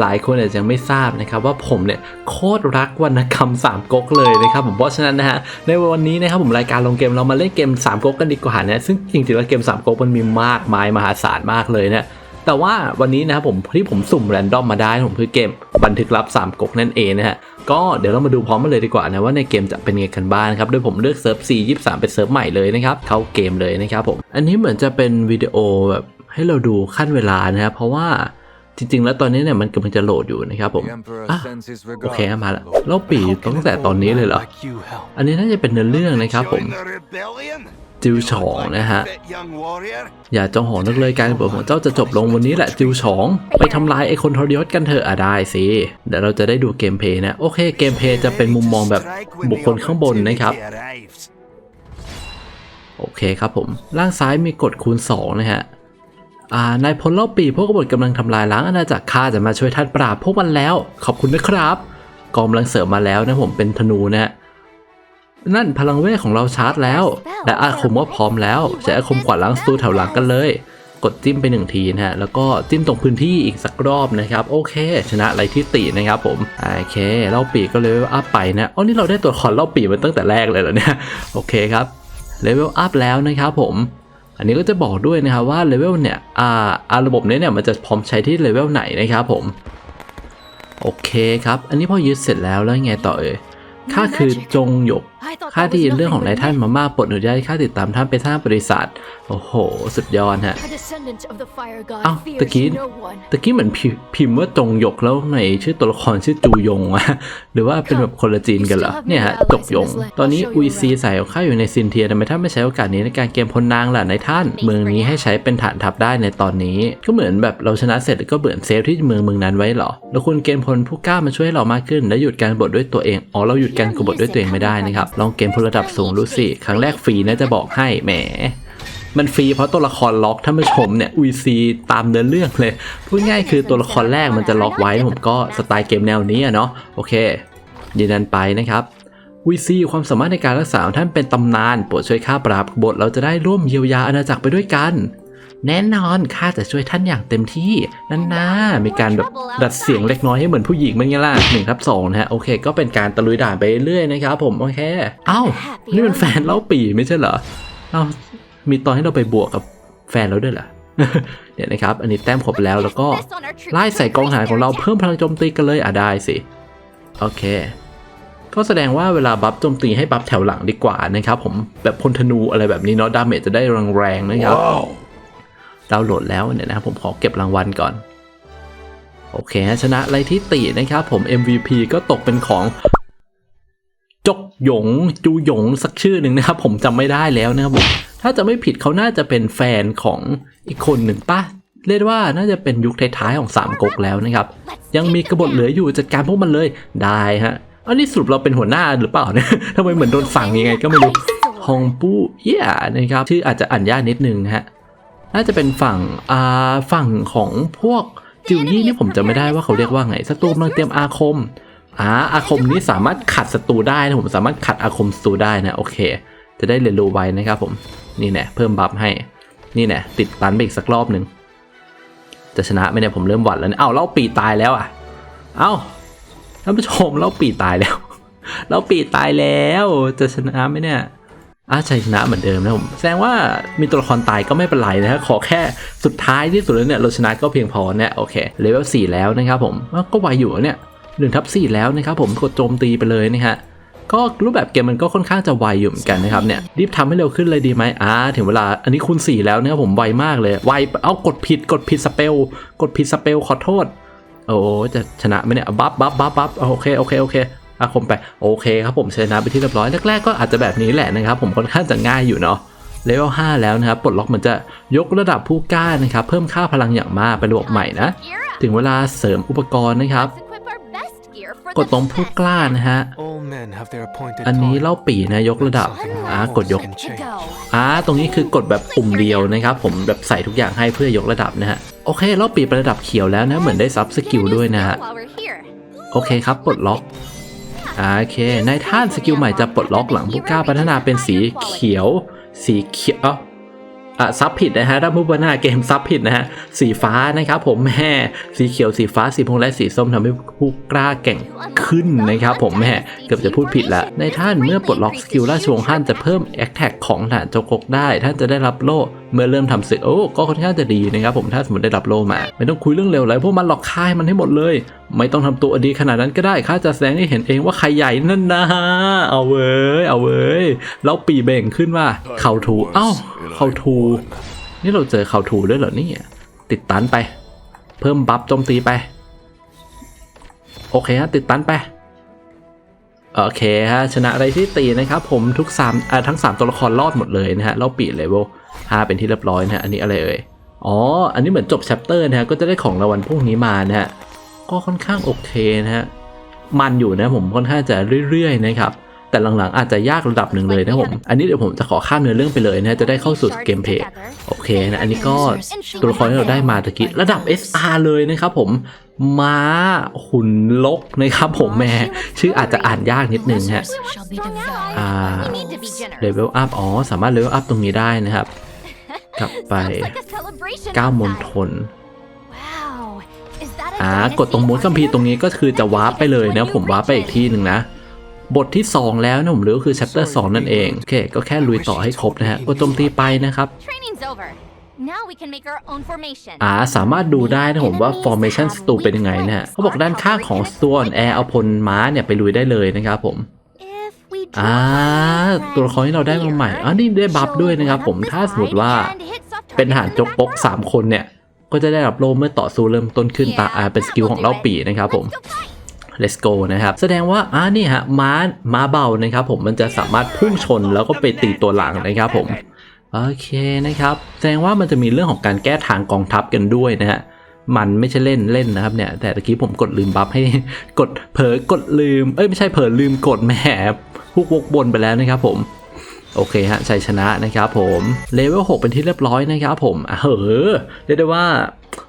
หลายคนอาจจะยังไม่ทราบนะครับว่าผมเนี่ยโคตรรักวรรณกรรมสามก๊กเลยนะครับผมเพราะฉะนั้นนะฮะในวันนี้นะครับผมรายการลงเกมเรามาเล่นเกมสามก๊กกันดีกว่านะซึ่งจริงๆแล้วเกมสามก๊กมันมีมากมายมหาศาลมากเลยนะแต่ว่าวันนี้นะครับผมที่ผมสุ่มแรนดอมมาได้ผมคือเกมบันทึกลับสามก๊กนั่นเองนะฮะก็เดี๋ยวเรามาดูพร้อมกันเลยดีกว่านะว่าในเกมจะเป็นไงกันบ้างนครับโดยผมเลือกเซิร์ฟ C23 เป็นเซิร์ฟใหม่เลยนะครับเข้าเกมเลยนะครับผมอันนี้เหมือนจะเป็นวิดีโอแบบให้เราดูขั้นเวลานะครับเพราะว่า จริง ๆ แล้วตอนนี้เนี่ยมันกำลังจะโหลดอยู่นะครับผมอะโอเคมาแล้วเราปีตั้งแต่ตอนนี้เลยเหรอ อันนี้น่าจะเป็นเนื้อเรื่องนะครับผมจิวฉองนะฮะ อย่าจองหองนึกเลยการบวชของเจ้าจะจบลงวันนี้แหละจิวฉอง ไปทำลายไอคนทรยศกันเถอะอะได้สิ เดี๋ยวเราจะได้ดูเกมเพลย์นะ โอเคเกมเพลย์จะเป็นมุมมองแบบบุคคลข้างบนนะครับ โอเคครับผม ล่างซ้ายมีกดคูณ 2 นะฮะอ่า นายพลเล่าปีพวกกบฏกำลังทำลายล้างอาณาจักรข้าจะมาช่วยท่านปราบพวกมันแล้ว ขอบคุณนะครับกองกำลังเสริมมาแล้วนะผมเป็นธนูนะฮะนั่นพลังเวทของเราชาร์จแล้ว และอาคมก็พร้อมแล้วใช้อาคมกวาดล้างศัตรูแถวหลังกันเลย กดจิ้มไปหนึ่งทีนะฮะแล้วก็จิ้มตรงพื้นที่อีกสักรอบนะครับ โอเค ชนะไรที่ตีนะครับผมโอเคเล่าปีก็เลเวลอัพไปนะอ๋อนี่เราได้ตัวละครเล่าปีมาตั้งแต่แรกเลยเหรอเนี่ยโอเคครับเลเวลอัพแล้วนะครับผม อันนี้ก็จะบอกด้วยนะครับว่าเลเวลเนี่ยอ่าอ่าระบบนี้เนี่ยมันจะพร้อมใช้ที่เลเวลไหนนะครับผม โอเคครับ อันนี้พอยึดเสร็จแล้วแล้วไงต่อเอ่ยข้าคือจงหยก ข้าได้ยินเรื่องของนายท่านมามากปลดอนุญาตให้ข้าติดตามท่านไปสร้างบริษัท โอ้โห สุดยอดฮะ เอ้าตะกี้ตะกี้เหมือนพิพิมพ์ว่าจงหยกแล้วในชื่อตัวละครชื่อจูยงอะหรือว่าเป็นแบบคนละจีนกันเหรอ เนี่ยฮะจกยง ตอนนี้อุยซีใส่ของข้าอยู่ในซินเทียทำไมท่านไม่ใช้โอกาสนี้ในการเกมพลนางล่ะในท่าน เมืองนี้ให้ใช้เป็นฐานทัพได้ในตอนนี้ ก็เหมือนแบบเราชนะเสร็จก็เบื่อเซฟที่เมืองเมืองนั้นไว้เหรอ แล้วคุณเกมพลผู้กล้ามาช่วยให้เรามากขึ้น และหยุดการกบฏด้วยตัวเอง อ๋อเราหยุดการกบฏด้วยตัวเองไม่ได้นะครับลองเกมพลระดับสูงดูสิ ครั้งแรกฟรีนะจะบอกให้แหม มันฟรีเพราะตัวละครล็อกท่านผู้ชมเนี่ยอุยซีตามเนื้อเรื่องเลย พูดง่ายคือตัวละครแรกมันจะล็อกไว้ผมก็สไตล์เกมแนวนี้อะเนาะโอเคยืนยันไปนะครับอุยซีความสามารถในการรักษาท่านเป็นตำนานโปรดช่วยข้าปราบกบฏเราจะได้ร่วมเยียวยาอาณาจักรไปด้วยกัน แน่นอนข้าจะช่วยท่านอย่างเต็มที่นั่นนะมีการแบบดัดเสียงเล็กน้อยให้เหมือนผู้หญิงมันไงล่ะหนึ่งทับสองนะฮะโอเค ก็เป็นการตะลุยด่านไปเรื่อยๆนะครับผมโอเคเอ้านี่เป็นแฟนเล่าปีไม่ใช่เหรอเอ้ามีตอนให้เราไปบวกกับแฟนแล้วด้วยเหรอเดี๋ยวนะครับ อันนี้แต้มครบแล้วแล้วก็ไล่ใส่กองทหารของเราเพิ่มพลังโจมตีกันเลยอะได้สิ โอเค ก็แสดงว่าเวลาบัฟโจมตีให้บัฟแถวหลังดีกว่านะครับ ผมแบบพลธนูอะไรแบบนี้เนาะดาเมจจะได้แรงๆนะครับ ดาวน์โหลดแล้วเนี่ยนะครับผมขอเก็บรางวัลก่อน โอเคฮะชนะไรที่ตีนะครับผม MVP ก็ตกเป็นของจกหยงจูหยงสักชื่อหนึ่งนะครับผมจำไม่ได้แล้วนะครับผมถ้าจะไม่ผิดเขาน่าจะเป็นแฟนของอีกคนหนึ่งป่ะเรียกว่าน่าจะเป็นยุคท้ายๆของสามก๊กแล้วนะครับ ยังมีกบฏเหลืออยู่จัดการพวกมันเลยได้ฮะอันนี้สรุปเราเป็นหัวหน้าหรือเปล่าเนี่ยทำไมเหมือนโดนสั่งยังไงก็ไม่รู้ฮองปู้เอี่ยนะครับชื่ออาจจะอ่านยากนิดนึงนะฮะ น่าจะเป็นฝั่งอ่าฝั่งของพวกจิวยี่นี่ผมจะไม่ได้ว่าเขาเรียกว่าไงศัตรูกำลังเตรียมอาคมอ่าอาคมนี้สามารถขัดศัตรูได้นะผมสามารถขัดอาคมศัตรูได้นะโอเค จะได้เรียนรู้ไว้นะครับผมนี่แน่เพิ่มบัฟให้นี่แน่ติดตันไปอีกสักรอบหนึ่งจะชนะไหมเนี่ยผมเริ่มหวั่นแล้วเนี่ยเอ้าเล่าปีตายแล้วอะ เอ้าท่านผู้ชมเล่าปีตายแล้วเล่าปีตายแล้วจะชนะไหมเนี่ย อาชัยชนะเหมือนเดิมนะผมแสดงว่ามีตัวละครตายก็ไม่เป็นไรนะฮะขอแค่สุดท้ายที่สุดแล้วเนี่ยเราชนะก็เพียงพอเนี่ยโอเคเลเวลสี่แล้วนะครับผมก็ไวอยู่เนี่ยหนึ่งทับสี่แล้วนะครับผมกดโจมตีไปเลยนะฮะก็รูปแบบเกมมันก็ค่อนข้างจะไวอยู่เหมือนกันนะครับเนี่ยรีบทำให้เร็วขึ้นเลยดีไหมอ่าถึงเวลาอันนี้คูณ4แล้วนะครับผมไวมากเลยไวเอากดผิดกดผิดสเปลกดผิดสเปลขอโทษโอ้จะชนะไหมเนี่ยบัฟบัฟบัฟบัฟโอเคโอเคโอเค อาคมไปโอเคครับผมชนะไปที่เรียบร้อยแรกๆก็อาจจะแบบนี้แหละนะครับ ผมค่อนข้างจะง่ายอยู่เนาะเลเวล5แล้วนะครับปลดล็อกมันจะยกระดับผู้กล้านะครับ เพิ่มค่าพลังอย่างมากเป็นระบบใหม่นะ ถึงเวลาเสริมอุปกรณ์นะครับ กดตรงผู้กล้านะฮะอันนี้เล่าปีนะยกระดับอ่ากดยกอ่าตรงนี้คือกดแบบปุ่มเดียวนะครับ ผมแบบใส่ทุกอย่างให้เพื่อยกระดับนะฮะโอเคเล่าปีไประดับเขียวแล้วนะเหมือนได้ซับสกิลด้วยนะฮะโอเคครับปลดล็อก โอเคในท่านสกิลใหม่จะปลดล็อกหลังผู้กล้าพัฒนาเป็นสีเขียว สีเขียวอะซับผิดนะฮะถ้ามุบหน้าเกมซับผิดนะฮะสีฟ้านะครับผมแม่สีเขียวสีฟ้าสีพงและสีส้มทำให้ผู้กล้าแก่งขึ้นนะครับผมแม่เกือบจะพูดผิดละในท่านเมื่อปลดล็อกสกิลราชวงศ์ท่านจะเพิ่มแอคแท็กของฐานโจกกได้ ท่านจะได้รับโล่เมื่อเริ่มทำศึกโอ้ก็ค่อนข้างจะดีนะครับผมถ้าสมมติได้รับโลมา ไม่ต้องคุยเรื่องเร็วอะไรพวกมันหลอกค่ายมันให้หมดเลย ไม่ต้องทำตัวดีขนาดนั้นก็ได้ข้าจะแสดงให้เห็นเองว่าใครใหญ่นั่นนะเอาเว้ยเอาเว้ยแล้วปีเบ่งขึ้นว่าเข่าถูเอ้าเข่าถูนี่เราเจอเข่าถูด้วยเหรอเนี่ยติดตันไป เพิ่มบัฟโจมตีไป โอเคฮะติดตันไปโอเคฮะชนะอะไรที่ตีนะครับผมทุกสามอ่าทั้ง 3 ตัวละครรอดหมดเลยนะฮะเราปีเลเวล 5 เป็นที่เรียบร้อยนะฮะอันนี้อะไรเอ่ยอ๋อ อันนี้เหมือนจบแชปเตอร์นะฮะก็จะได้ของรางวัลพวกนี้มานะฮะก็ค่อนข้างโอเคนะฮะมันอยู่นะผมค่อนข้างจะเรื่อยๆนะครับแต่หลังๆอาจจะยากระดับหนึ่งเลยนะผม อันนี้เดี๋ยวผมจะขอข้ามเนื้อเรื่องไปเลยนะฮะจะได้เข้าสู่เกมเพลย์โอเคนะ อันนี้ก็ตัวละครที่เราได้มาตะกี้ระดับ SR เลยนะครับผม ม้าหุ่นลกนะครับผมแหม่ชื่ออาจจะอ่านยากนิดนึงฮะ shall be devoured. อ่า We need to be generous. เลเวลอัพ อ๋อ สามารถเลเวลอัพตรงนี้ได้นะครับ กลับไป Sounds like a celebration ก้าวมณ outside. ฑล Wow. Is that a อ่า dynasty กดตรงม้วนคัมภีร์ตรงนี้ก็คือจะวาร์ปไปเลยนะผมวาร์ปไปอีกที่หนึ่งนะบทที่ 2 แล้วนะผมหรือก็คือ chapter 2 นั่นเองโอเคก็แค่ลุยต่อให้ครบนะฮะกดโจมตีไปนะครับ Training's over. Now we can make our own formation. อ่าสามารถดูได้นะผมว่า formation s t u เป็นยังไงนะฮะเขาบอกด้านข้างของ s t u แอร์เอาพลม้าเนี่ยไปลุยได้เลยนะครับผม If we อ่าตัวละครที่เราได้มาใหม่อ๋อนี่ได้บัฟด้วยนะครับผมถ้าสมมติว่าเป็นทหารจกปก3 คนเนี่ย ก็จะได้รับโล่เมื่อต่อสู้เริ่มต้นขึ้นตาอ่าเป็นสกิลของเล่าปีนะครับผม let's go นะครับ แสดงว่าอ่านี่ฮะม้าม้าเบานะครับผมมันจะสามารถพุ่งชนแล้วก็ไปตีตัวหลังนะครับผม โอเคนะครับ แสดงว่ามันจะมีเรื่องของการแก้ทางกองทัพกันด้วยนะฮะมันไม่ใช่เล่นเล่นนะครับเนี่ยแต่ตะกี้ผมกดลืมบัฟให้กดเผลอกดลืมเอ้ยไม่ใช่เผลอลืมกดแหม พุกวกบนไปแล้วนะครับผมโอเคฮะชัยชนะนะครับผมเลเวล6เป็นที่เรียบร้อยนะครับผมเหอเรียกได้ว่า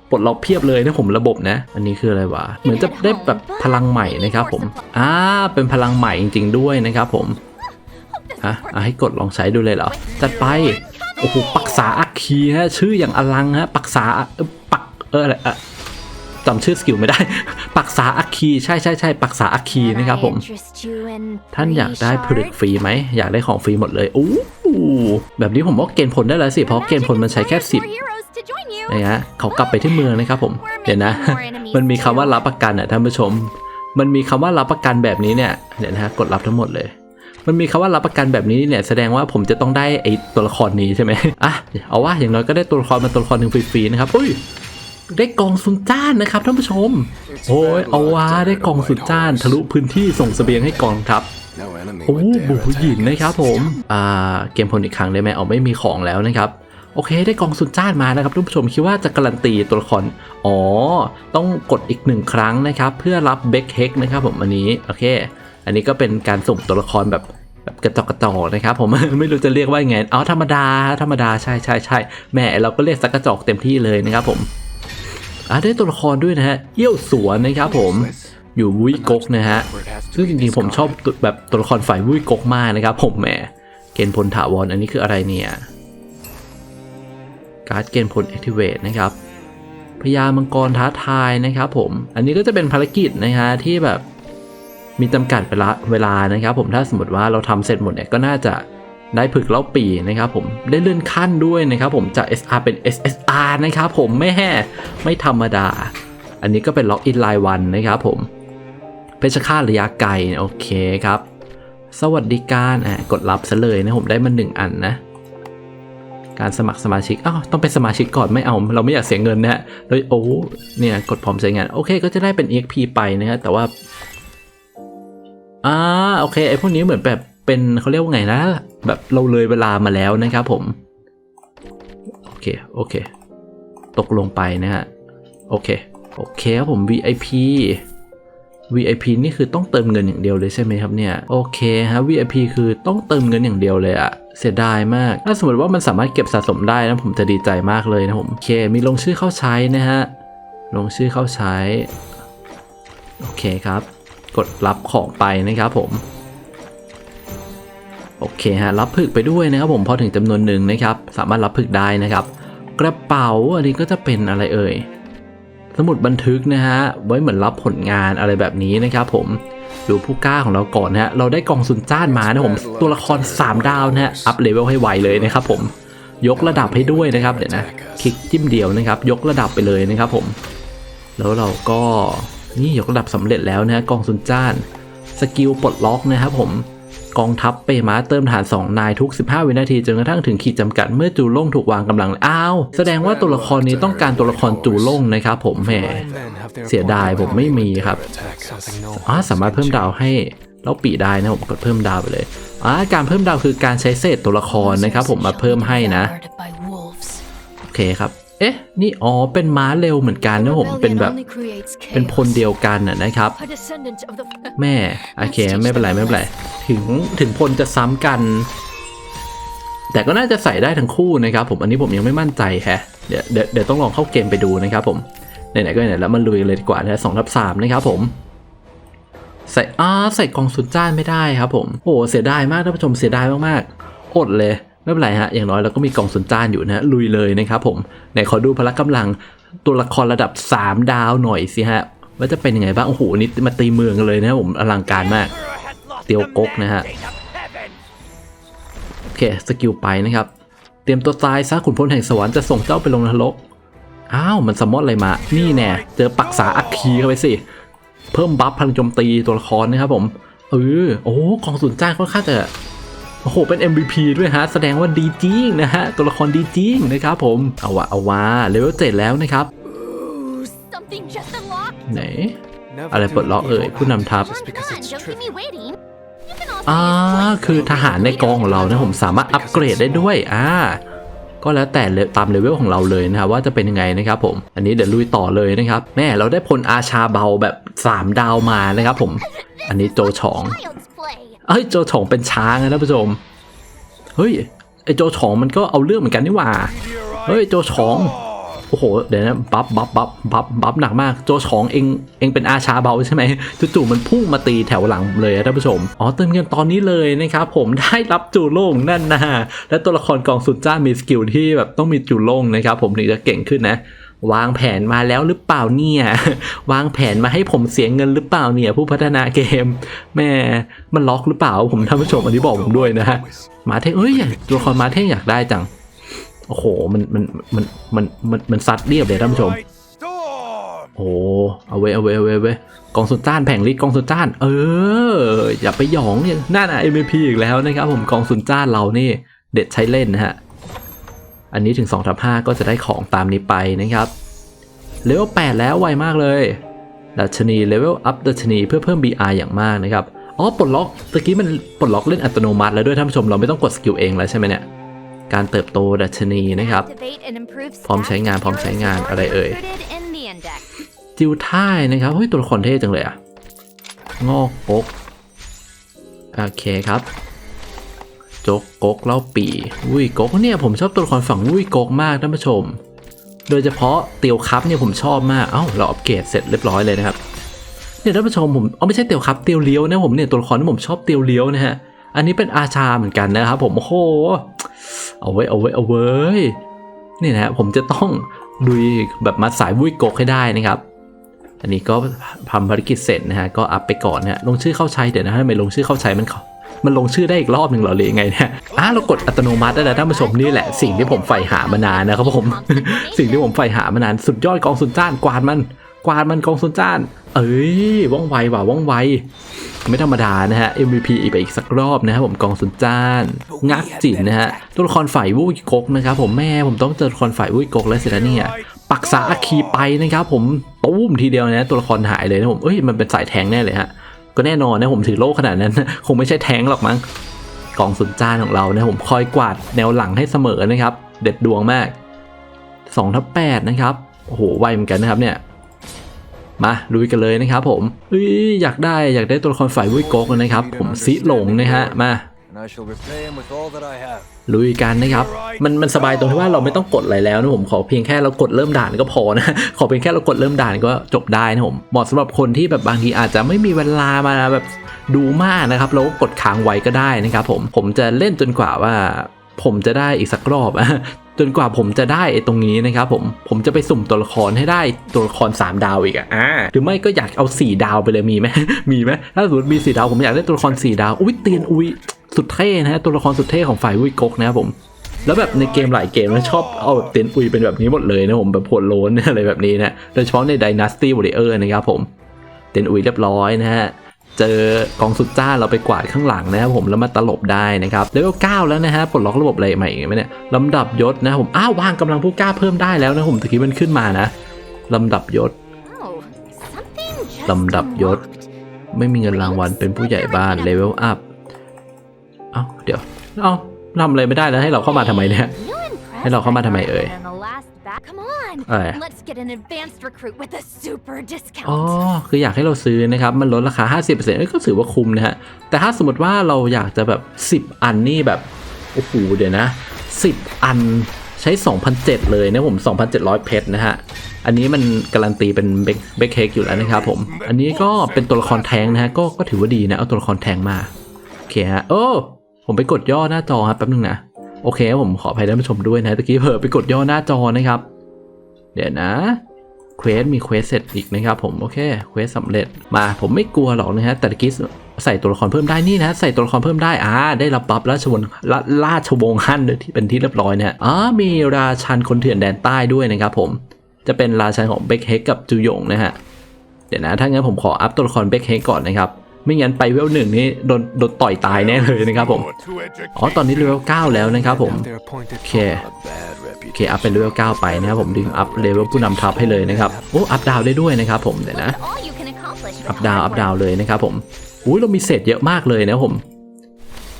ปลดล็อกเพียบเลยนะผมระบบนะ อันนี้คืออะไรวะเหมือนจะได้แบบพลังใหม่นะครับผมอ่าเป็นพลังใหม่จริง ๆ ด้วยนะครับผมอะอะให้กดลองใช้ดูเลยเหรอจัดไปโอ้โหปักษาอัคคีฮะชื่ออย่างอลังฮะปักษาปักเอออะไรอะ จำชื่อสกิลไม่ได้ ปักษาอัคคีใช่ใช่ใช่ปักษาอัคคีนะครับผม ท่านอยากได้ผลึกฟรีไหม อยากได้ของฟรีหมดเลยอู้หูแบบนี้ผมว่าเกณฑ์ผลได้แล้วสิ เพราะเกณฑ์ผลมันใช้แค่สิบนะฮะเขากลับไปที่เมืองนะครับผม เดี๋ยวนะ มันมีคำว่ารับประกันอะท่านผู้ชม มันมีคำว่ารับประกันแบบนี้เนี่ย เดี๋ยวนะฮะกดรับทั้งหมดเลย มันมีคำว่ารับประกันแบบนี้เนี่ยแสดงว่าผมจะต้องได้ไอตัวละครนี้ใช่ไหมอะ เอาว่าอย่างน้อยก็ได้ตัวละครมาตัวละครหนึ่งฟรีๆนะครับ อุ้ย ได้กองสุนจ้านนะครับท่านผู้ชม โอ้ยเอาว่าได้กองสุนจ้าน ทะลุพื้นที่ส่งเสบียงให้กองทัพโอ้บุกหยินนะครับผมอ่าเกมพลอีกครั้งได้ไหมเอาไม่มีของแล้วนะครับโอเค ได้กองสุนจ้านมานะครับท่านผู้ชมคิดว่าจะการันตีตัวละครอ๋อ ต้องกดอีกหนึ่งครั้งนะครับ เพื่อรับเบคเฮกนะครับผมอันนี้โอเค อันนี้ก็เป็นการส่งตัวละครแบบแบบกระจอกกระจอกนะครับผมไม่รู้จะเรียกว่ายังไงเอาธรรมดาธรรมดาใช่ใช่ใช่แหมเราก็เรียกสักกระจอกเต็มที่เลยนะครับผม ได้ตัวละครด้วยนะฮะเยี่ยวสวนนะครับผมอยู่วุ้ยกกนะฮะซึ่งจริงๆผมชอบตัวแบบตัวละครฝ่ายวุ้ยกกมากนะครับผมแหมเกณฑ์พลถาวรอันนี้คืออะไรเนี่ยการ์ดเกณฑ์พล activate นะครับพญามังกรท้าทายนะครับผมอันนี้ก็จะเป็นภารกิจนะฮะที่แบบมีจำกัดเวลาเวลานะครับผมถ้าสมมติว่าเราทำเสร็จหมดเนี่ยก็น่าจะ ได้ผึกเล่าปีนะครับผมได้เลื่อนขั้นด้วยนะครับผมจาก SR เป็น SSR นะครับผมไม่แห่ไม่ธรรมดา อันนี้ก็เป็นล็อกอินไลน์วันนะครับผมเพชรฆาตระยะไกลโอเคครับ สวัสดิการอะกดรับซะเลยนะผมได้มาหนึ่งอันนะ การสมัครสมาชิกอ้าวต้องเป็นสมาชิกก่อนไม่เอา เราไม่อยากเสียเงินนะฮะเลยโอ้เนี่ยกดพร้อมใช้งานโอเคก็จะได้เป็น EXP ไปนะฮะแต่ว่าอ่าโอเคไอพวกนี้เหมือนแบบ เป็นเขาเรียกว่าไงนะ แบบเราเลยเวลามาแล้วนะครับผม โอเค โอเค ตกลงไปนะฮะ โอเค โอเคครับผม VIP VIP นี่คือต้องเติมเงินอย่างเดียวเลยใช่ไหมครับเนี่ย โอเคฮะ VIP คือต้องเติมเงินอย่างเดียวเลยอะเสียดายมาก ถ้าสมมติว่ามันสามารถเก็บสะสมได้นะผมจะดีใจมากเลยนะผมโอเค มีลงชื่อเข้าใช้นะฮะ ลงชื่อเข้าใช้ โอเคครับ กดรับของไปนะครับผม โอเคฮะรับผึกไปด้วยนะครับผมพอถึงจำนวนหนึ่งนะครับ สามารถรับผึกได้นะครับ กระเป๋าอันนี้ก็จะเป็นอะไรเอ่ยสมุดบันทึกนะฮะไว้เหมือนรับผลงานอะไรแบบนี้นะครับผมดูผู้กล้าของเราก่อนนะฮะเราได้กองสุนจ้านมานะผมตัวละคร 3 ดาวนะฮะอัพเลเวลให้ไวเลยนะครับผมยกระดับให้ด้วยนะครับเดี๋ยวนะคลิกจิ้มเดียวนะครับ ยกระดับไปเลยนะครับผม แล้วเราก็นี่ยกระดับสำเร็จแล้วนะฮะกองสุนจ้านสกิลปลดล็อกนะครับผม กองทัพเปม้าเติมฐาน 2 นายทุก 15 วินาทีจนกระทั่งถึงขีดจำกัดเมื่อจูโล่งถูกวางกำลังอ้าวแสดงว่าตัวละครนี้ต้องการตัวละครจูโล่งนะครับผมแหมเสียดายผมไม่มีครับอ่าสามารถเพิ่มดาวให้แล้วปีได้นะผมกดเพิ่มดาวไปเลยอ่าการเพิ่มดาวคือการใช้เศษตัวละครนะครับ ผมมาเพิ่มให้นะโอเคครับ เอ๊ะ นี่อ๋อ เป็นม้าเร็วเหมือนกันนะผม เป็นแบบ Rebellion only creates เป็นพล chaos. เดียวกันน่ะนะครับ A descendant of the แม่ โอเค ไม่เป็นไร ไม่เป็นไร ถึง ถึงพลจะซ้ำกัน แต่ก็น่าจะใส่ได้ทั้งคู่นะครับ ผม อันนี้ผมยังไม่มั่นใจแฮะ เดี๋ยว เดี๋ยวเดี๋ยวต้องลองเข้าเกมไปดูนะครับผม ไหนๆ ก็ไหนๆแล้วมาลุยเลยดีกว่านะสองทับสามนะครับผม ใส่อ่าใส่กล่องสุดจ้านไม่ได้ครับผม โอ้ เสียดายมากท่านผู้ชม เสียดายมากๆอดเลย ไม่เป็นไรฮะ อย่างน้อยเราก็มีกล่องสุนจ้านอยู่นะลุยเลยนะครับผมไหนขอดูพละกำลังตัวละครระดับ 3 ดาวหน่อยสิฮะ ว่าจะเป็นยังไงบ้าง โอ้โหนี่มาตีเมืองกันเลยนะครับผมอลังการมาก เตียวกกนะฮะ โอเค สกิลไปนะครับ เตรียมตัวตายซะขุนพลแห่งสวรรค์จะส่งเจ้าไปลงนรก อ้าว มันสมมติอะไรมา นี่แน่ เจอปักษาอัคคีเข้าไปสิ เพิ่มบัฟพลังโจมตีตัวละครนะครับผม เออ โอ้กองสุนจ้างค่อนข้างจะ โอ้โหเป็น MVP ด้วยฮะ แสดงว่าดีจริงนะฮะ ตัวละครดีจริงนะครับผม เอาวะเอาวะเลเวลเจ็ดแล้วนะครับ Ooh, something just unlocked. ไหน อะไรปลดล็อกเอ่ย ผู้นำทัพ Come on, come on, don't keep me waiting. You can also อ่า use คือทหารในกองของเรานะผมสามารถอัปเกรดได้ด้วยอ่าก็แล้วแต่เลตามเลเวลของเราเลยนะครับว่าจะเป็นยังไงนะครับผม อันนี้เดี๋ยวลุยต่อเลยนะครับแม่เราได้พลอาชาเบาแบบ 3 ดาวมานะครับผม อันนี้โจฉอง Child's play. เอ้ยโจฉองเป็นช้างนะท่านผู้ชม เฮ้ยไอโจฉองมันก็เอาเรื่องเหมือนกันนี่หว่า เฮ้ยโจฉองโอ้โห เดี๋ยวนะบัฟบัฟบัฟบัฟบัฟหนักมาก โจฉองเองเองเป็นอาชาเบาใช่ไหมจู่ๆมันพุ่งมาตีแถวหลังเลยอะท่านผู้ชม อ๋อเติมเงินตอนนี้เลยนะครับผมได้รับจูโล่งนั่นนะและตัวละครกองสุดจ้ามีสกิลที่แบบต้องมีจูโล่งนะครับผมถึงจะเก่งขึ้นนะ วางแผนมาแล้วหรือเปล่าเนี่ย วางแผนมาให้ผมเสียเงินหรือเปล่าเนี่ย ผู้พัฒนาเกม แม่มันล็อกหรือเปล่า ผมท่านผู้ชมอันนี้บอกผมด้วยนะฮะมาเท่งเอ้ยตัวละครมาเท่งอยากได้จัง โอ้โหมันมันมันมันมันมันซัดเรียบเลยท่านผู้ชม โอ้เอาไว้เอาไว้เอาไว้เว้กองสุนจ้านแผงลิกกองสุนจ้าน เออ อย่าไปหยองเนี่ยน่าน่ะ MVP อีกแล้วนะครับ ผมกองสุนจ้านเรานี่ เด็ดใช้เล่นนะฮะ อันนี้ถึง2ทับ5ก็จะได้ของตามนี้ไปนะครับเลเวล8แล้วไวมากเลย ดัชนีเลเวลอัพดัชนีเพื่อเพิ่ม BR อย่างมากนะครับ อ๋อปลดล็อกตะกี้มันปลดล็อกเล่นอัตโนมัติแล้วด้วยท่านผู้ชมเราไม่ต้องกดสกิลเองแล้วใช่ไหมเนี่ย การเติบโตดัชนีนะครับ Activate and improve พร้อมใช้งานพร้อมใช้งานอะไรเอ่ย included in the index. จิวท่ายนะครับ เฮ้ยตัวละครเท่จังเลยอะงอกกกโอเคครับโจกกกเล่าปีวุ้ยกกเนี่ยผมชอบตัวละครฝั่งวุ้ยกกมากท่านผู้ชม โดยเฉพาะเตียวคัพเนี่ยผมชอบมาก เอ้าเราอัปเกรดเสร็จเรียบร้อยเลยนะครับเนี่ยท่านผู้ชมผมเอาไม่ใช่เตียวคัพเตียวเลี้ยวนะผมเนี่ยตัวละครที่ผมชอบเตียวเลี้ยวนะฮะอันนี้เป็นอาชาเหมือนกันนะครับ ผมโอ้โหเอาไว้เอาไว้เอาไว้ยนี่นะฮะผมจะต้องลุยแบบมาสายวุ้ยกกให้ได้นะครับอันนี้ก็ทำภารกิจเสร็จนะฮะก็อัพไปก่อนนะฮะลงชื่อเข้าใช้เดี๋ยวนะทำไมลงชื่อเข้าใช้มันเขา มันลงชื่อได้อีกรอบหนึ่งหรอหรือยังไงเนี่ยอะเรากดอัตโนมัติได้แล้วท่านผู้ชมนี่แหละสิ่งที่ผมใฝ่หามานานนะครับผม สิ่งที่ผมใฝ่หามานานสุดยอดกองสุนจ้านกวาดมันกวาดมันกองสุนจ้าน เอ้ยว่องไวว่ะว่องไว ไม่ธรรมดานะฮะ MVP อีกไปอีกสักรอบนะครับผมกองสุนจ้าน งักจินนะฮะตัวละครฝ่ายวุ้ยกกนะครับผมแม่ผมต้องเจอตัวละครฝ่ายวุ้ยกกแล้วสินะเนี่ยปักษาอัคคีไปนะครับผมตุ้มทีเดียวนะตัวละครหายเลยนะผมเอ้ยมันเป็นสายแทงแน่เลยฮะ ก็แน่นอนนะผมถือโล่ขนาดนั้น คงไม่ใช่แท้งหรอกมั้งกองสุนจ้านของเรานะผมคอยกวาดแนวหลังให้เสมอนะครับ เด็ดดวงมาก2ทับ8นะครับโอ้โหไวเหมือนกันนะครับเนี่ยมาลุยกันเลยนะครับผมอ้ยอยากได้อยากได้ตัวละครฝ่ายวุ้ยโกกนะครับ ผมซิหลงนะฮะมา ลุยกันนะครับ มันมันสบายตรงที่ว่าเราไม่ต้องกดอะไรแล้วนะผมขอเพียงแค่เรากดเริ่มด่านก็พอนะ ขอเพียงแค่เรากดเริ่มด่านก็จบได้นะผมเหมาะสำหรับคนที่แบบบางทีอาจจะไม่มีเวลามาแบบดูมากนะครับ เราก็กดค้างไว้ก็ได้นะครับผมผมจะเล่นจนกว่าว่าผมจะได้อีกสักรอบ จนกว่าผมจะได้ไอ้ตรงนี้นะครับผมผมจะไปสุ่มตัวละครให้ได้ตัวละคร 3 ดาวอีกอะอ่าหรือไม่ก็อยากเอา 4 ดาวไปเลยมีไหมมีไหมถ้าสมมติมี 4 ดาวผมอยากได้ตัวละคร 4 ดาวอุ้ยเตียนอุ้ยสุดเท่นะฮะตัวละครสุดเท่ของฝ่ายอุ้ยก๊กนะครับผมแล้วแบบในเกมหลายเกมนะชอบเอาแบบเตียนอุยเป็นแบบนี้หมดเลยนะผมแบบหัวโล้นอะไรแบบนี้นะโดยเฉพาะใน Dynasty Warrior นะครับผมเตียนอุยเรียบร้อยนะฮะ เจอกองสุดจ้าเราไปกวาดข้างหลังนะครับผมแล้วมาตลบได้นะครับเลเวล9แล้วนะฮะปลดล็อกระบบอะไรใหม่อีกไหมเนี่ยลำดับยศนะผมอ้าววางกำลังผู้กล้าเพิ่มได้แล้วนะผมตะกี้มันขึ้นมานะลำดับยศลำดับยศ ไม่มีเงินรางวัลเป็นผู้ใหญ่บ้านเลเวลอัพเอ้าเดี๋ยวเอ้าทำอะไรไม่ได้แล้วให้เราเข้ามาทำไมเนี่ยให้เราเข้ามาทำไมเอ่ย my brother in the last ba- Come on. อะไร Let's get an advanced recruit with a super อ๋อ discount. คืออยากให้เราซื้อนะครับ มันลดราคา 50%เอ้ยก็ถือว่าคุ้มนะฮะ แต่ถ้าสมมติว่าเราอยากจะแบบ 10 อันนี่แบบ โอ้โห เดี๋ยวนะ 10 อันใช้2,007เลยนะผม 2,700 เพชรนะฮะ อันนี้มันการันตีเป็นเบคเบคเค้กอยู่แล้วนะครับผม อันนี้ก็เป็นตัวละครแทงนะฮะ ก็ก็ถือว่าดีนะ เอาตัวละครแทงมา โอเคฮะ โอ้ ผมไปกดย่อหน้าจอครับแป๊บนึงนะ โอเคผมขออภัยท่านผู้ชมด้วยนะตะกี้เผลอไปกดย่อหน้าจอนะครับ เดี๋ยวนะเควสมีเควสเสร็จอีกนะครับผมโอเคเควสสำเร็จมาผมไม่กลัวหรอกนะฮะแต่กี้ใส่ตัวละครเพิ่มได้นี่นะใส่ตัวละครเพิ่มได้อ่าได้รับบัฟราชวงศ์ราราชวงศ์ฮั่นด้วยที่เป็นที่เรียบร้อยเนะฮะอ๋อมีราชันคนเถื่อนแดนใต้ด้วยนะครับผมจะเป็นราชันของเบคเฮกกับจูหยงนะฮะเดี๋ยวนะถ้างั้นผมขออัพตัวละครเบคเฮกก่อนนะครับไม่งั้นไปเวลหนึ่งนี่โดนโดนต่อยตายแน่เลยนะครับผมอ๋อตอนนี้เลเวลเก้าแล้วนะครับผม Their appointed Okay. a bad โอเค อัพเป็นเลเวล9ไปนะครับผมดึงอัพเลเวลผู้นำทัพให้เลยนะครับ โอ้อัพดาวได้ด้วยนะครับผมเดี๋ยวนะ อัพดาวอัพดาวเลยนะครับผมอุ้ยเรามีเศษเยอะมากเลยนะครับผม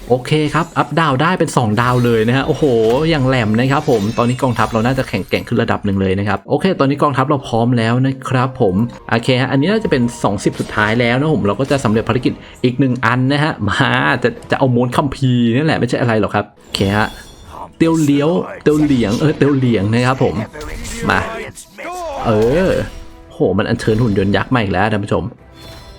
โอเคครับ อัพดาวได้เป็น 2 ดาวเลยนะฮะ โอ้โห อย่างแหลมนะครับผม ตอนนี้กองทัพเราน่าจะแข็งแกร่งขึ้นระดับหนึ่งเลยนะครับ โอเค ตอนนี้กองทัพเราพร้อมแล้วนะครับผม โอเคฮะ อันนี้น่าจะเป็น 2 0 สุดท้ายแล้วนะผม เราก็จะสำเร็จภารกิจอีกหนึ่งอันนะฮะ มา จะจะเอาม้วนคัมภีร์นั่นแหละไม่ใช่อะไรหรอกครับ โอเคฮะ เตียวเลี้ยวเตียวเหลียงเออเตียวเหลียงนะครับผมมาเออโหมันอัญเชิญหุ่นยนต์ยักษ์มาอีกแล้วท่านผู้ชม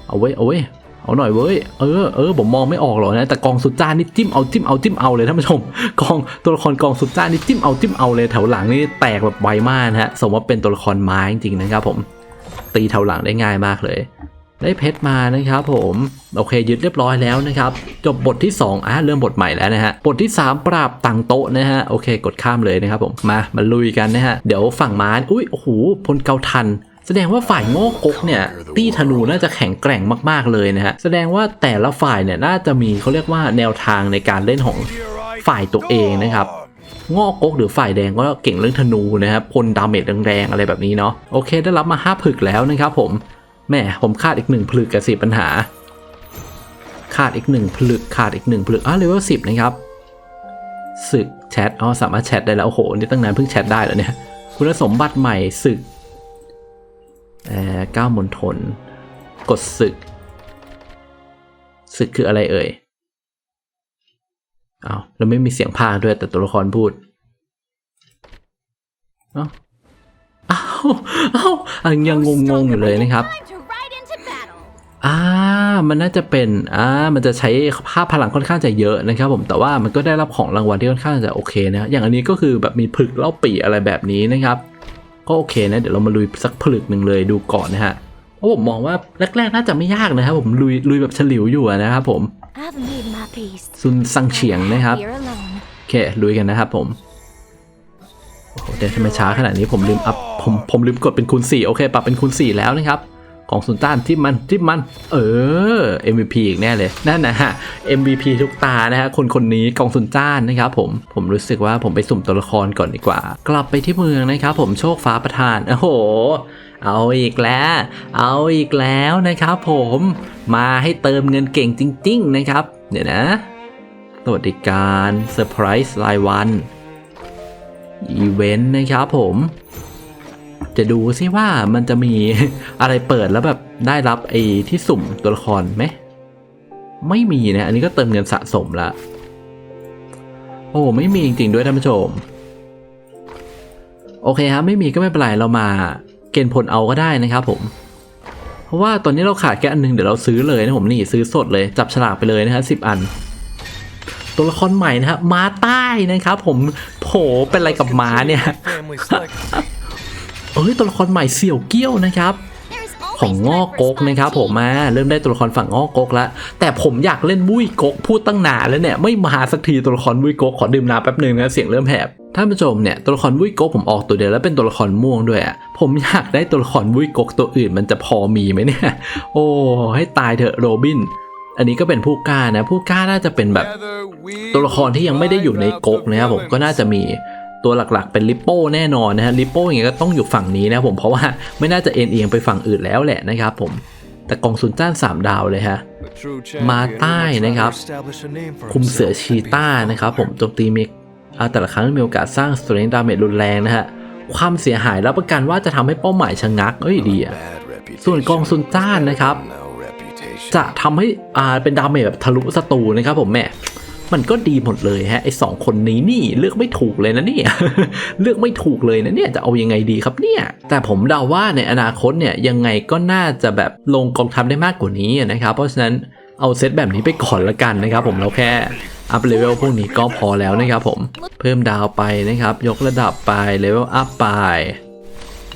เอาเว้ยเอาเว้ยเอาหน่อยเว้ยเออเออผมมองไม่ออกหรอกนะแต่กองสุดจ้านี่จิ้มเอาจิ้มเอาจิ้มเอาเลยท่านผู้ชมกองตัวละครกองสุดจ้านี่จิ้มเอาจิ้มเอาเลยแถวหลังนี่แตกแบบไวมากนะฮะสมว่าเป็นตัวละครไม้จริงๆนะครับผม ตีแถวหลังได้ง่ายมากเลย ได้เพชรมานะครับผมโอเคยึดเรียบร้อยแล้วนะครับ จบบทที่ 2อะเริ่มบทใหม่แล้วนะฮะบทที่ 3 ปราบต่างโต๊ะนะฮะโอเค กดข้ามเลยนะครับผมมามาลุยกันนะฮะเดี๋ยวฝั่งม้าอุ้ยโอ้โหพลเกาทันแสดงว่าฝ่ายโง่กกเนี่ยตี้ธนูน่าจะแข็งแกร่งมากๆเลยนะฮะแสดงว่าแต่ละฝ่ายเนี่ยน่าจะมีเขาเรียกว่าแนวทางในการเล่นของฝ่ายตัวเองนะครับงอกกกหรือฝ่ายแดงก็เก่งเรื่องธนูนะครับพลดาเมจแรงๆอะไรแบบนี้เนาะโอเค ได้รับมาห้าผึกแล้วนะครับผม แม่ผมขาดอีกหนึ่งผลึกกับสิปัญหาขาดอีกหนึ่งผลึกขาดอีกหนึ่งผลึกอะเลเวลสิบนะครับศึกแชทอ๋อสามารถแชทได้แล้วโอ้โหนี่ตั้งนานเพิ่งแชทได้แล้วเนี่ยคุณสมบัติใหม่ศึกเอ่อก้าวมณฑลกดศึกศึกคืออะไรเอ่ยอ้าวแล้วไม่มีเสียงพากย์ด้วยแต่ตัวละครพูดเอ้าอ้าวอ้าวยังงงๆอยู่เลยนะครับ อ่ามันน่าจะเป็นอ่ามันจะใช้ภาพพลังค่อนข้างจะเยอะนะครับผมแต่ว่ามันก็ได้รับของรางวัลที่ค่อนข้างจะโอเคนะอย่างอันนี้ก็คือแบบมีผลึกเล่าปีอะไรแบบนี้นะครับ ก็โอเคนะเดี๋ยวเรามาลุยสักผลึกหนึ่งเลยดูก่อนนะฮะเพราะผมมองว่าแรกๆน่าจะไม่ยากนะครับผมลุยลุยแบบเฉลียวอยู่อะนะครับผม I've made my peace. ซุนซังเฉียงนะครับ Here alone. โอเคลุยกันนะครับผมโอ้โหเดี๋ยวทำไมช้าขนาดนี้ผมลืมอัพผมผมลืมกดเป็นคูณ4โอเคปรับเป็นคูณ4แล้วนะครับ ของซุนต้านที่มันที่มัน เออ MVP อีกแน่เลยนั่นนะฮะ MVP ทุกตานะฮะคนคนนี้กองซุนจ้านนะครับผมผมรู้สึกว่าผมไปสุ่มตัวละครก่อนดีกว่า กลับไปที่เมืองนะครับผมโชคฟ้าประทานโอ้โห เอาอีกแล้ว เอาอีกแล้วนะครับผมมาให้เติมเงินเก่งจริง ๆ นะครับ เดี๋ยวนะสวัสดิการเซอร์ไพรส์รายวันอีเวนต์นะครับผม จะดูซิว่ามันจะมีอะไรเปิดแล้วแบบได้รับไอ้ที่สุ่มตัวละครไหมไม่มีนะ อันนี้ก็เติมเงินสะสมละ โอ้ไม่มีจริงๆด้วยท่านผู้ชม โอเคครับไม่มีก็ไม่เป็นไรเรามาเกณฑ์ผลเอาก็ได้นะครับผม เพราะว่าตอนนี้เราขาดแค่อันหนึงเดี๋ยวเราซื้อเลยนะผมนี่ซื้อสดเลยจับฉลากไปเลยนะฮะสิบอัน ตัวละครใหม่นะฮะม้าใต้นะครับผมโผเป็นอะไรกับม้าเนี่ย อ้ยตัวละครใหม่เสี่ยวเกี้ยวนะครับ There's always ของงอก time ก for กนะครับผมมาเริ่มได้ตัวละครฝั่งงอกกกแล้วแต่ผมอยากเล่นมุ้ยกกพูดตั้งนานแล้วเนี่ยไม่มาสักทีตัวละครมุ้ยกกขอดื่มน้ำแป๊บหนึ่งนะเสียงเริ่มแหบท่านผู้ชมเนี่ยตัวละครมุ้ยกกผมออกตัวเดียวแล้วเป็นตัวละครม่วงด้วยอะผมอยากได้ตัวละครมุ้ยกกตัวอื่นมันจะพอมีไหมเนี่ย โอ้ให้ตายเถอะโรบิน อันนี้ก็เป็นผู้กล้านะ ผู้กล้าน่าจะเป็นแบบ Together we ตัวละครที่ยังไม่ได้อยู่ในก๊กนะครับผมก็น่าจะมี ตัวหลักๆเป็นลิปโป้แน่นอนนะฮะลิปโป้ย่างเงี้ยก็ต้องอยู่ฝั่งนี้นะผมเพราะว่าไม่น่าจะเอ็นเอียงไปฝั่งอื่นแล้วแหละนะครับผมแต่กองซุนจ้านสามดาวเลยฮะ มาใต้นะครับ คุมเสือชีต้านะครับผมโจมตีมีอ่าแต่ละครั้งมีโอกาสสร้างสเตรนดาเมจรุนแรงนะฮะ ความเสียหายรับประกันว่าจะทำให้เป้าหมายชะงัก เอ้ยดีอะส่วนกองซุนจ้านนะครับ จะทำให้อ่าเป็นดาเมจแบบทะลุศัตรูนะครับผมแม่ มันก็ดีหมดเลยฮะไอสองคนนี้นี่เลือกไม่ถูกเลยนะเนี่ยเลือกไม่ถูกเลยนะเนี่ยจะเอายังไงดีครับเนี่ย แต่ผมเดาว่าในอนาคตเนี่ยยังไงก็น่าจะแบบลงกองทัพได้มากกว่านี้นะครับ เพราะฉะนั้นเอาเซตแบบนี้ไปก่อนละกันนะครับ ผมเราแค่อัพเลเวลพวกนี้ก็พอแล้วนะครับผมเพิ่มดาวไปนะครับ ยกระดับไปเลเวลอัพไป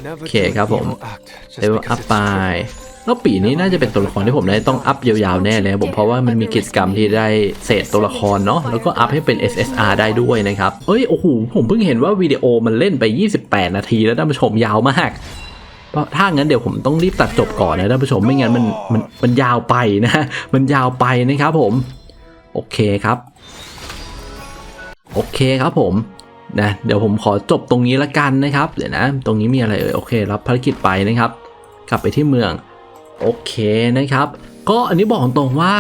Never โอเค do an ครับผม evil act just เลเวล because อัพ it's ไป trivial. แล้วปีนี้น่าจะเป็นตัวละครที่ผมได้ต้องอัพยาวๆแน่เลยผมเพราะว่ามันมีกิจกรรมที่ได้เศษตัวละครเนาะแล้วก็อัพให้เป็น SSR ได้ด้วยนะครับเอ้ยโอ้โหผมเพิ่งเห็นว่าวิดีโอมันเล่นไป 28 นาทีแล้วท่านผู้ชมยาวมากเพราะถ้างั้นเดี๋ยวผมต้องรีบตัดจบก่อนนะท่านผู้ชมไม่งั้นมันมันมันยาวไปนะมันยาวไปนะครับผม โอเคครับ โอเคครับผมนะเดี๋ยวผมขอจบตรงนี้ละกันนะครับ เดี๋ยวนะ ตรงนี้มีอะไรเอ่ยโอเค รับภารกิจไปนะครับ กลับไปที่เมือง โอเคนะครับ ก็อันนี้บอกตรงว่า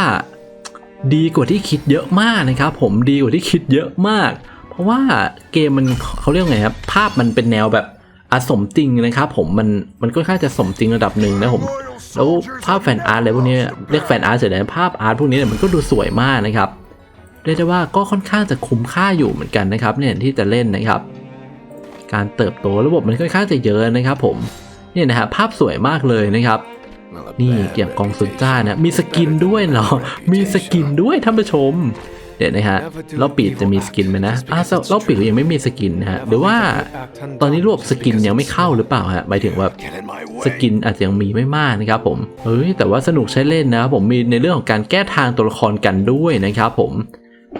ดีกว่าที่คิดเยอะมากนะครับ ผมดีกว่าที่คิดเยอะมาก เพราะว่าเกมมันเขาเรียกไงครับภาพมันเป็นแนวแบบอสมจริงนะครับ ผมมันมันก็ค่อนข้างจะสมจริงระดับหนึ่งนะผมแล้วภาพแฟนอาร์ตอะไรพวกนี้เรียกแฟนอาร์ตเสร็จแล้วภาพอาร์ตพวกนี้เนี่ยมันก็ดูสวยมากนะครับเรียกได้ว่าก็ค่อนข้างจะคุ้มค่าอยู่เหมือนกันนะครับเนี่ยที่จะเล่นนะครับ การเติบโตระบบมันค่อนข้างจะเยอะนะครับ ผมเนี่ยนะฮะภาพสวยมากเลยนะครับ นี่ bad เกี่ยวกับกองซุนจ้า reputation นะมีสกินด้วยเหรอ มีสกินด้วยท่านผู้ชม เดี๋ยวนะฮะแล้วปีดจะมีสกินไหมนะอ้าวแล้วปีดยังไม่มีสกินนะฮะหรือว่าตอนนี้รวบสกินยังไม่เข้าหรือเปล่าฮะหมายถึงว่า Get in my way. สกินอาจจะยังมีไม่มากนะครับผมเฮ้ยแต่ว่าสนุกใช้เล่นนะครับผมมีในเรื่องของการแก้ทางตัวละครกันด้วยนะครับผม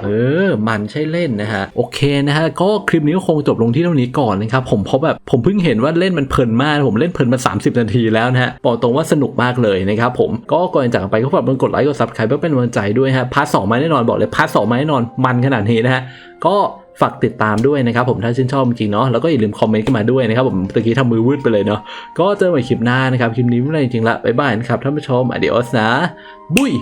เออ มันใช่เล่นนะฮะ โอเคนะฮะ ก็คลิปนี้ก็คงจบลงที่เท่านี้ก่อนนะครับ ผมเพราะแบบผมเพิ่งเห็นว่าเล่นมันเพลินมาก ผมเล่นเพลินมา 30 นาทีแล้วนะฮะ บอกตรงว่าสนุกมากเลยนะครับผม ก็ก่อนจากกันไปก็ฝากกดไลค์ กดซับสไครป์เพื่อเป็นกำลังใจด้วยฮะ พาร์ทสองมาแน่นอนบอกเลยพาร์ทสองมาแน่นอนมันขนาดนี้นะฮะ ก็ฝากติดตามด้วยนะครับผมถ้าชื่นชอบจริงเนาะแล้วก็อย่าลืมคอมเมนต์กันมาด้วยนะครับผมตะกี้ทำมือวืดไปเลยเนาะก็เจอกันใหม่คลิปหน้านะครับคลิปนี้ไม่เป็นไรจริงละบ๊ายบายนะครับท่านผู้ชม adios นะบุย